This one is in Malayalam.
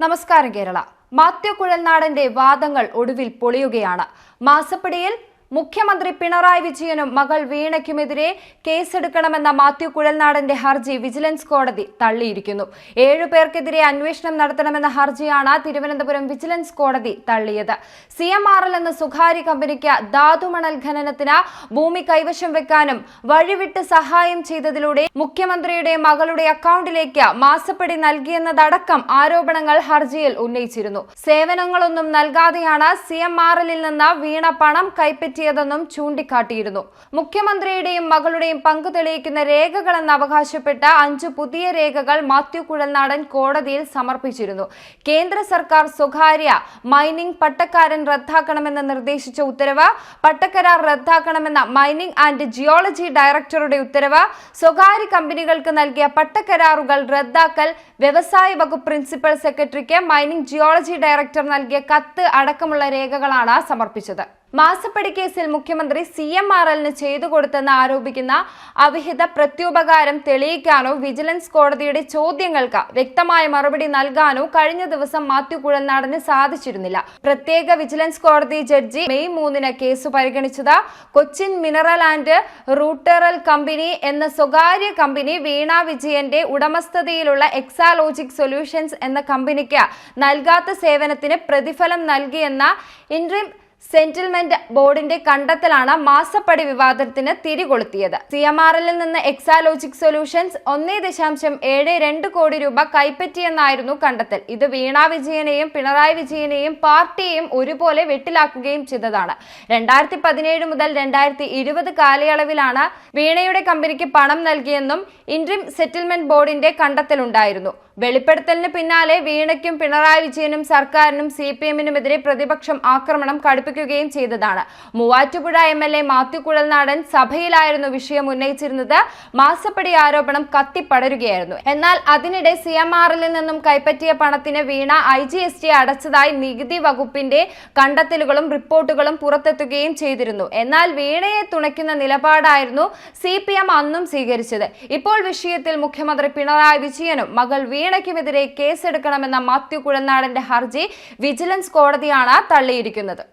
നമസ്കാരം കേരള. മാത്യു കുഴൽനാടന്റെ വാദങ്ങൾ ഒടുവിൽ പൊളിയുകയാണ്. മാസപ്പടിയിൽ മുഖ്യമന്ത്രി പിണറായി വിജയനും മകൾ വീണയ്ക്കുമെതിരെ കേസെടുക്കണമെന്ന മാത്യു കുഴൽനാടന്റെ ഹർജി വിജിലൻസ് കോടതി തള്ളിയിരിക്കുന്നു. ഏഴുപേർക്കെതിരെ അന്വേഷണം നടത്തണമെന്ന ഹർജിയാണ് തിരുവനന്തപുരം വിജിലൻസ് കോടതി തള്ളിയത്. സി എം ആർ എൽ എന്ന സ്വകാര്യ കമ്പനിക്ക് ധാതുമണൽ ഖനനത്തിന് ഭൂമി കൈവശം വെക്കാനും വഴിവിട്ട് സഹായം ചെയ്തതിലൂടെ മുഖ്യമന്ത്രിയുടെ മകളുടെ അക്കൗണ്ടിലേക്ക് മാസപ്പടി നൽകിയെന്നതടക്കം ആരോപണങ്ങൾ ഹർജിയിൽ ഉന്നയിച്ചിരുന്നു. സേവനങ്ങളൊന്നും നൽകാതെയാണ് സി എം ആർ എല്ലിൽ നിന്ന് വീണ പണം കൈപ്പറ്റിയതെന്നും ചൂണ്ടിക്കാട്ടിയിരുന്നു. മുഖ്യമന്ത്രിയുടെയും മകളുടെയും പങ്ക് തെളിയിക്കുന്ന രേഖകളെന്ന് അവകാശപ്പെട്ട അഞ്ച് പുതിയ രേഖകൾ മാത്യു കുഴൽനാടൻ കോടതിയിൽ സമർപ്പിച്ചിരുന്നു. കേന്ദ്ര സർക്കാർ സ്വകാര്യ മൈനിംഗ് പട്ടക്കാരൻ റദ്ദാക്കണമെന്ന് നിർദ്ദേശിച്ച ഉത്തരവ് പട്ടക്കരാർ റദ്ദാക്കണമെന്ന മൈനിംഗ് ആൻഡ് ജിയോളജി ഡയറക്ടറുടെ ഉത്തരവ് സ്വകാര്യ കമ്പനികൾക്ക് നൽകിയ പട്ടക്കരാറുകൾ റദ്ദാക്കൽ വ്യവസായ വകുപ്പ് പ്രിൻസിപ്പൽ സെക്രട്ടറിക്ക് മൈനിംഗ് ജിയോളജി ഡയറക്ടർ നൽകിയ കത്ത് അടക്കമുള്ള രേഖകളാണ് സമർപ്പിച്ചത്. മാസപ്പടി കേസിൽ മുഖ്യമന്ത്രി സി എം ആർ എല്ലിന് ചെയ്തു കൊടുത്തെന്ന് ആരോപിക്കുന്ന അവിഹിത പ്രത്യുപകാരം തെളിയിക്കാനോ വിജിലൻസ് കോടതിയുടെ ചോദ്യങ്ങൾക്ക് വ്യക്തമായ മറുപടി നൽകാനോ കഴിഞ്ഞ ദിവസം മാത്യു കുഴൽനാടന് സാധിച്ചിരുന്നില്ല. പ്രത്യേക വിജിലൻസ് കോടതി ജഡ്ജി മെയ് മൂന്നിന് കേസ് പരിഗണിച്ചത് Cochin mineral and rutile company എന്ന സ്വകാര്യ കമ്പനി വീണ വിജയന്റെ ഉടമസ്ഥതയിലുള്ള എക്സാലോജിക് സൊല്യൂഷൻസ് എന്ന കമ്പനിക്ക് നൽകാത്ത സേവനത്തിന് പ്രതിഫലം നൽകിയെന്ന ഇൻട്രീം സെറ്റിൽമെന്റ് ബോർഡിന്റെ കണ്ടെത്തലാണ് മാസപ്പടി വിവാദത്തിന് തിരികൊളുത്തിയത്. സി എം ആർ എല്ലിൽ നിന്ന് എക്സാലോജിക് സൊല്യൂഷൻസ് ഒന്നേ ദശാംശം ഏഴ് രണ്ട് കോടി രൂപ കൈപ്പറ്റിയെന്നായിരുന്നു കണ്ടെത്തൽ. ഇത് വീണ വിജയനെയും പിണറായി വിജയനെയും പാർട്ടിയെയും ഒരുപോലെ വെട്ടിലാക്കുകയും ചെയ്തതാണ്. രണ്ടായിരത്തി പതിനേഴ് മുതൽ രണ്ടായിരത്തി ഇരുപത് കാലയളവിലാണ് വീണയുടെ കമ്പനിക്ക് പണം നൽകിയെന്നും ഇൻട്രിം സെറ്റിൽമെന്റ് ബോർഡിന്റെ കണ്ടെത്തലുണ്ടായിരുന്നു. വെളിപ്പെടുത്തലിന് പിന്നാലെ വീണയ്ക്കും പിണറായി വിജയനും സർക്കാരിനും സി പി എമ്മിനുമെതിരെ പ്രതിപക്ഷം ആക്രമണം കടുപ്പിക്കുകയും ചെയ്തതാണ്. Muvattupuzha M L A Mathew Kuzhalnadan സഭയിലായിരുന്നു വിഷയം ഉന്നയിച്ചിരുന്നത്. മാസപ്പടി ആരോപണം കത്തിപ്പടരുകയായിരുന്നു. എന്നാൽ അതിനിടെ സി എം ആറിൽ നിന്നും കൈപ്പറ്റിയ പണത്തിന് Veena I G S T അടച്ചതായി നികുതി വകുപ്പിന്റെ കണ്ടെത്തലുകളും റിപ്പോർട്ടുകളും പുറത്തെത്തുകയും ചെയ്തിരുന്നു. എന്നാൽ വീണയെ തുണയ്ക്കുന്ന നിലപാടായിരുന്നു സി പി എം അന്നും സ്വീകരിച്ചത്. ഇപ്പോൾ വിഷയത്തിൽ മുഖ്യമന്ത്രി പിണറായി വിജയനും മകൾ വീണയ്ക്കുമെതിരെ കേസെടുക്കണമെന്ന മാത്യു കുഴൽനാടന്റെ ഹർജി വിജിലൻസ് കോടതിയാണ് തള്ളിയിരിക്കുന്നത്.